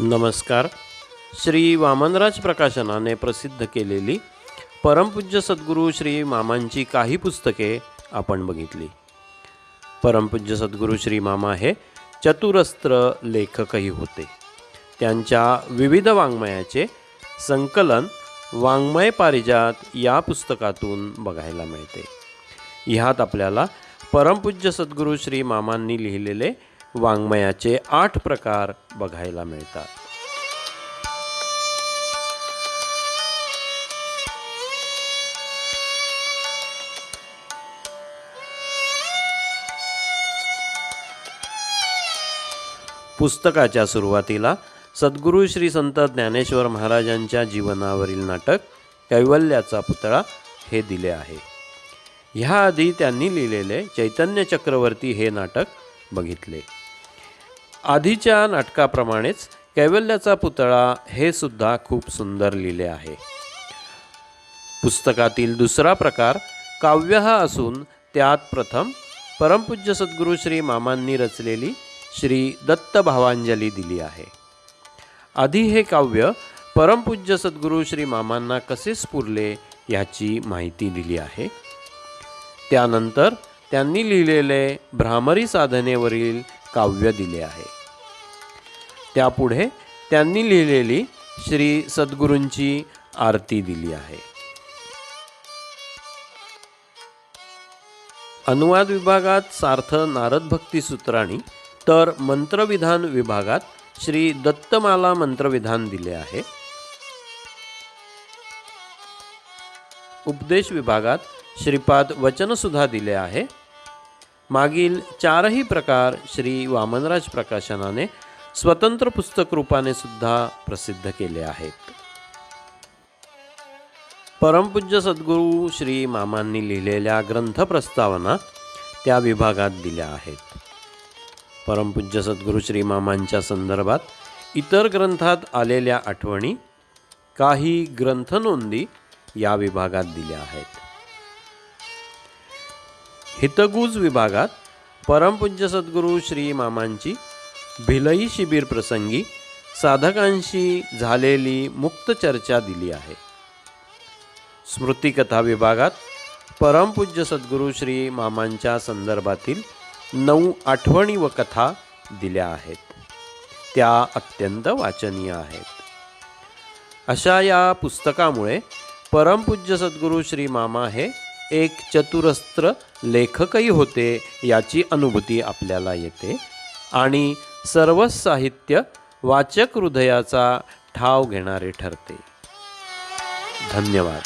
नमस्कार. श्री वामनराज प्रकाशनाने प्रसिद्ध केलेली परमपूज्य सद्गुरू श्री मामांची काही पुस्तके आपण बघितली. परमपूज्य सद्गुरू श्री मामा हे चतुरस्त्र लेखकही होते. त्यांच्या विविध वाङ्मयाचे संकलन वाङ्मय पारिजात या पुस्तकातून बघायला मिळते. ह्यात आपल्याला परमपूज्य सद्गुरू श्री मामांनी लिहिलेले वाङ्मयाचे आठ प्रकार बघायला मिळतात. पुस्तकाच्या सुरुवातीला सद्गुरू श्री संत ज्ञानेश्वर महाराजांच्या जीवनावरील नाटक कैवल्याचा पुतळा हे दिले आहे. ह्याआधी त्यांनी लिहिलेले चैतन्य चक्रवर्ती हे नाटक बघितले. आधीच्या नाटकाप्रमाणेच कैवल्याचा पुतळा हे सुद्धा खूप सुंदर लिहिले आहे. पुस्तकातील दुसरा प्रकार काव्य हा असून त्यात प्रथम परमपूज्य सद्गुरू श्री मामांनी रचलेली श्री दत्त भावांजली दिली आहे. आधी हे काव्य परमपूज्य सद्गुरू श्री मामांना कसे स्फुरले याची माहिती दिली आहे. त्यानंतर त्यांनी लिहिलेले भ्रामरी साधनेवरील काव्य दिले आहे. त्यापुढे त्यांनी लिहिलेली श्री सद्गुरूंची आरती दिली आहे. अनुवाद विभागात सार्थ नारद भक्ती सूत्राणी तर मंत्रविधान विभागात श्री दत्तमाला मंत्रविधान दिले आहे. उपदेश विभागात श्रीपाद वचनसुद्धा दिले आहे. मागील चारही प्रकार श्री वामनराज प्रकाशनाने स्वतंत्र पुस्तक रूपाने सुद्धा प्रसिद्ध केले आहेत. परमपूज्य सद्गुरू श्री मामांनी लिहिलेल्या ग्रंथ प्रस्तावना त्या विभागात दिल्या आहेत. परमपूज्य सद्गुरू श्री मामांच्या संदर्भात इतर ग्रंथात आलेल्या आठवणी काही ग्रंथनोंदी या विभागात दिल्या आहेत. हितगुज विभागात परमपूज्य सद्गुरू श्री मामांची भिलई शिबिर प्रसंगी साधकांशी झालेली मुक्त चर्चा दिली आहे. स्मृतिकथा विभागात परमपूज्य सद्गुरू श्री मामांच्या संदर्भातील नऊ आठवणी व कथा दिल्या आहेत. त्या अत्यंत वाचनीय आहेत. अशा या पुस्तकामुळे परमपूज्य सद्गुरू श्री मामा हे एक चतुरस्त्र लेखकही होते याची अनुभूती आपल्याला येते आणि सर्वच साहित्य वाचक हृदयाचा ठाव घेणारे ठरते. धन्यवाद.